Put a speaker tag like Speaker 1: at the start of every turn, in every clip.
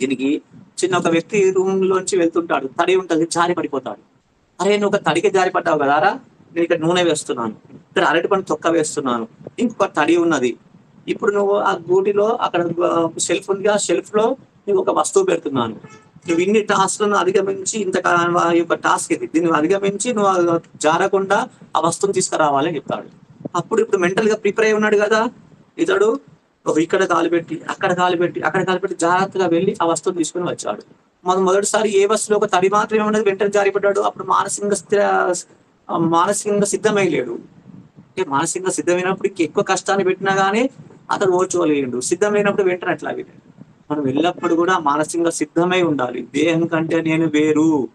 Speaker 1: దీనికి చిన్న ఒక వ్యక్తి రూమ్ లోంచి వెళ్తుంటాడు. తడి ఉంటుంది జారి పడిపోతాడు. అరే నువ్వు ఒక తడికి జారి పడ్డావు కదారా? నేను ఇక్కడ నూనె వేస్తున్నాను. ఇక్కడ అరటి పని తొక్క వేస్తున్నాను. ఇంకొక తడి ఉన్నది. ఇప్పుడు నువ్వు ఆ గూటిలో అక్కడ షెల్ఫ్ ఉంది. ఆ షెల్ఫ్లో నీకు ఒక వస్తువు పెడుతున్నాను. నువ్వు ఇన్ని టాస్క్లను అధిగమించి ఇంత యొక్క టాస్క్ ఇది. దీన్ని అధిగమించి నువ్వు జారకుండా ఆ వస్తువుని తీసుకురావాలని చెప్తాడు. అప్పుడు ఇప్పుడు మెంటల్గా ప్రిపేర్ అయి ఉన్నాడు కదా. ఇతడు ఇక్కడ కాలు పెట్టి అక్కడ కాలు పెట్టి అక్కడ కాలు పెట్టి జాగ్రత్తగా వెళ్ళి ఆ వస్తువుని తీసుకుని వచ్చాడు. మనం మొదటిసారి ఏ వస్తువులో ఒక తడి మాత్రమే ఉన్నది వెంటనే జారిపడ్డాడు. అప్పుడు మానసికంగా స్థిర- మానసికంగా సిద్ధమై లేడు అంటే మానసికంగా సిద్ధమైనప్పుడు ఎక్కువ కష్టాన్ని పెట్టినా గానీ అతడు ఓర్చుకోలేడు. సిద్ధమైనప్పుడు వెంటనే అట్లా వెళ్ళాడు మనం ఎల్లప్పుడు కూడా మానసికంగా సిద్ధమై ఉండాలి. దేహం కంటే నేను వేరు.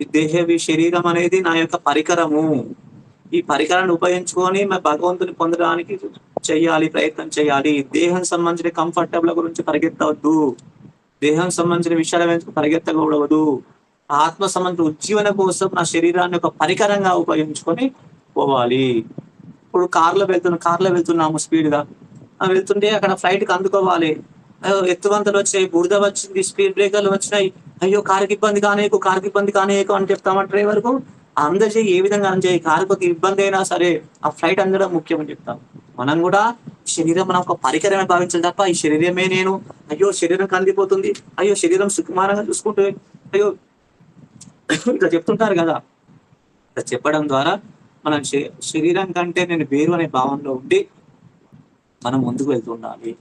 Speaker 1: ఈ దేహ శరీరం అనేది నా యొక్క పరికరము. ఈ పరికరాన్ని ఉపయోగించుకొని మా భగవంతుని పొందడానికి చేయాలి ప్రయత్నం చేయాలి. దేహం సంబంధించిన కంఫర్టబుల్ గురించి పరిగెత్తవద్దు. దేహం సంబంధించిన విషయాల వెనుక పరిగెత్తకూడవద్దు ఆత్మ సంబంధించిన ఉజ్జీవన కోసం నా శరీరాన్ని ఒక పరికరంగా ఉపయోగించుకొని పోవాలి. ఇప్పుడు కార్లో వెళ్తున్నా కార్లో వెళ్తున్నాము స్పీడ్గా వెళ్తుంటే అక్కడ ఫ్లైట్కి అందుకోవాలి. ఎత్తువంతలు వచ్చాయి బురద వచ్చింది స్పీడ్ బ్రేకర్లు వచ్చినాయి. అయ్యో కారుకి ఇబ్బంది కానేకు కారుకి ఇబ్బంది కానేకు అని చెప్తామా డ్రైవర్కు? అందజేయి ఏ విధంగా అందజేయి? కారుకు ఇబ్బంది అయినా సరే ఆ ఫ్లైట్ అందడం ముఖ్యం అని చెప్తాం. మనం కూడా శరీరం మనం ఒక పరికరమే భావించాలి తప్ప ఈ శరీరమే నేను అయ్యో శరీరం కందిపోతుంది అయ్యో శరీరం సుకుమారంగా చూసుకుంటే అయ్యో ఇట్లా చెప్తుంటారు కదా. ఇట్లా చెప్పడం ద్వారా మన శ- శరీరం కంటే నేను వేరు అనే భావంలో ఉండి మనం ముందుకు వెళ్తూ ఉండాలి.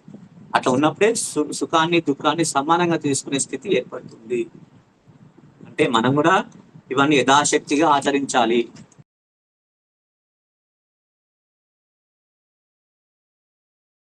Speaker 1: అట్లా ఉన్నప్పుడే సు- సుఖాన్ని దుఃఖాన్ని సమానంగా తీసుకునే స్థితి ఏర్పడుతుంది. అంటే మనం కూడా ఇవన్నీ యథాశక్తిగా ఆచరించాలి.